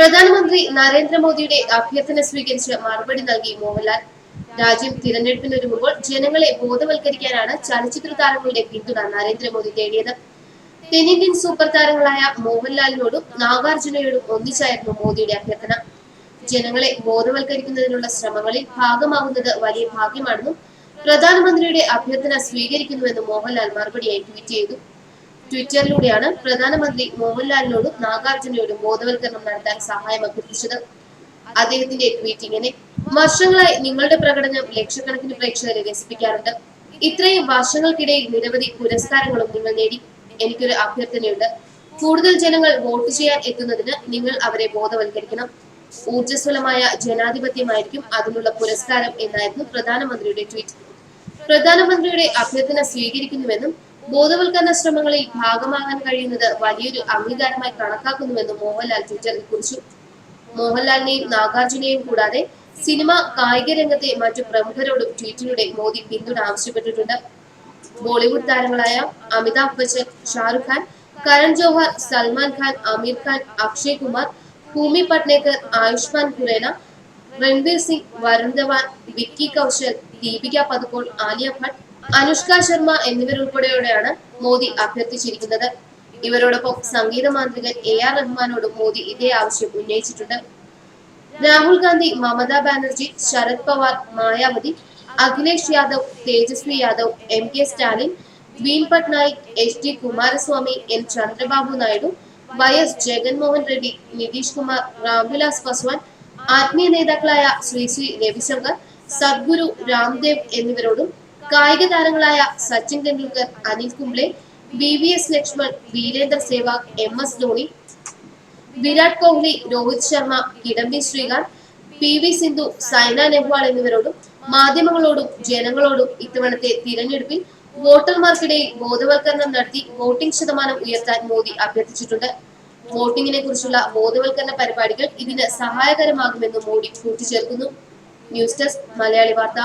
പ്രധാനമന്ത്രി നരേന്ദ്രമോദിയുടെ അഭ്യർത്ഥന സ്വീകരിച്ച് മറുപടി നൽകി മോഹൻലാൽ. രാജ്യം തിരഞ്ഞെടുപ്പിനൊരുങ്ങുമ്പോൾ ജനങ്ങളെ ബോധവൽക്കരിക്കാനാണ് ചലച്ചിത്ര താരങ്ങളുടെ പിന്തുണ നരേന്ദ്രമോദി തേടിയത്. തെന്നിന്ത്യൻ സൂപ്പർ താരങ്ങളായ മോഹൻലാലിനോടും നാഗാർജുനയോടും ഒന്നിച്ചായിരുന്നു മോദിയുടെ അഭ്യർത്ഥന. ജനങ്ങളെ ബോധവൽക്കരിക്കുന്നതിനുള്ള ശ്രമങ്ങളിൽ ഭാഗമാകുന്നത് വലിയ ഭാഗ്യമാണെന്നും പ്രധാനമന്ത്രിയുടെ അഭ്യർത്ഥന സ്വീകരിക്കുന്നുവെന്നും മോഹൻലാൽ മറുപടിയായി ട്വീറ്റ് ചെയ്തു. ട്വിറ്ററിലൂടെയാണ് പ്രധാനമന്ത്രി മോഹൻലാലിനോടും നാഗാർജുനയോടും ബോധവൽക്കരണം നടത്താൻ സഹായം അഭ്യർത്ഥിച്ചത്. അദ്ദേഹത്തിന്റെ ട്വീറ്റ് ഇങ്ങനെ വർഷങ്ങളായി നിങ്ങളുടെ പ്രകടനം ലക്ഷക്കണക്കിന് പ്രേക്ഷകരെ രസിപ്പിക്കാറുണ്ട്. ഇത്രയും വർഷങ്ങൾക്കിടയിൽ നിരവധി പുരസ്കാരങ്ങളും നിങ്ങൾ നേടി. എനിക്കൊരു അഭ്യർത്ഥനയുണ്ട്. കൂടുതൽ ജനങ്ങൾ വോട്ട് ചെയ്യാൻ എത്തുന്നതിന് നിങ്ങൾ അവരെ ബോധവൽക്കരിക്കണം. ഊർജസ്വലമായ ജനാധിപത്യമായിരിക്കും അതിനുള്ള പുരസ്കാരം എന്നായിരുന്നു പ്രധാനമന്ത്രിയുടെ ട്വീറ്റ്. പ്രധാനമന്ത്രിയുടെ അഭ്യർത്ഥന സ്വീകരിക്കുന്നുവെന്നും ബോധവൽക്കരണ ശ്രമങ്ങളിൽ ഭാഗമാകാൻ കഴിയുന്നത് വലിയൊരു അംഗീകാരമായി കണക്കാക്കുന്നുവെന്നും മോഹൻലാൽ ട്വിറ്ററിൽ കുറിച്ചു. മോഹൻലാലിനെയും നാഗാർജുനെയും കൂടാതെ സിനിമ കായിക രംഗത്തെ മറ്റു പ്രമുഖരോടും ട്വീറ്റിലൂടെ മോദി പിന്തുണ ആവശ്യപ്പെട്ടിട്ടുണ്ട്. ബോളിവുഡ് താരങ്ങളായ അമിതാഭ് ബച്ചൻ ഷാറുഖ് ഖാൻ കരൺ ജോഹർ സൽമാൻ ഖാൻ അമീർ ഖാൻ അക്ഷയ് കുമാർ ഭൂമി പട്നേക്കർ ആയുഷ്മാൻ ഖുറേന രൺവീർ സിംഗ് വരുൺ ധവാൻ വിക്കി കൗശൽ ദീപിക പദുക്കോൾ ആലിയ ഭട്ട് അനുഷ്ക ശർമ്മ എന്നിവരുൾപ്പെടെയോടെയാണ് മോദി അഭ്യർത്ഥിച്ചിരിക്കുന്നത്. ഇവരോടൊപ്പം സംഗീത മാന്ത്രികൻ എ ആർ റഹ്മാനോടും മോദി ഇതേ ആവശ്യം ഉന്നയിച്ചിട്ടുണ്ട്. Rahul Gandhi Mamata Banerjee Sharad Pawar Mayawati Akhilesh Yadav Tejashwi Yadav M K Stalin Naveen Patnaik H D Kumaraswamy N Chandrababu Naidu Y S Jaganmohan Reddy Nitish Kumar Ramvilas Paswan ആത്മീയ നേതാക്കളായ ശ്രീ ശ്രീ രവിശങ്കർ സദ്ഗുരു രാംദേവ് എന്നിവരോടും കായിക താരങ്ങളായ Sachin Tendulkar Anil Kumble B V S Laxman Virender Sehwag M S Dhoni Virat Kohli Rohit Sharma Kidambi Srikanth P V Sindhu Saina Nehwal എന്നിവരോടും മാധ്യമങ്ങളോടും ജനങ്ങളോടും ഇത്തവണത്തെ തിരഞ്ഞെടുപ്പിൽ വോട്ടർമാർക്കിടയിൽ ബോധവൽക്കരണം നടത്തി വോട്ടിംഗ് ശതമാനം ഉയർത്താൻ മോദി അഭ്യർത്ഥിച്ചിട്ടുണ്ട്. വോട്ടിംഗിനെ കുറിച്ചുള്ള ബോധവൽക്കരണ പരിപാടികൾ ഇതിന് സഹായകരമാകുമെന്ന് മോദി കൂട്ടിച്ചേർക്കുന്നു. ന്യൂസ് ഡെസ്ക് മലയാളി വാർത്ത.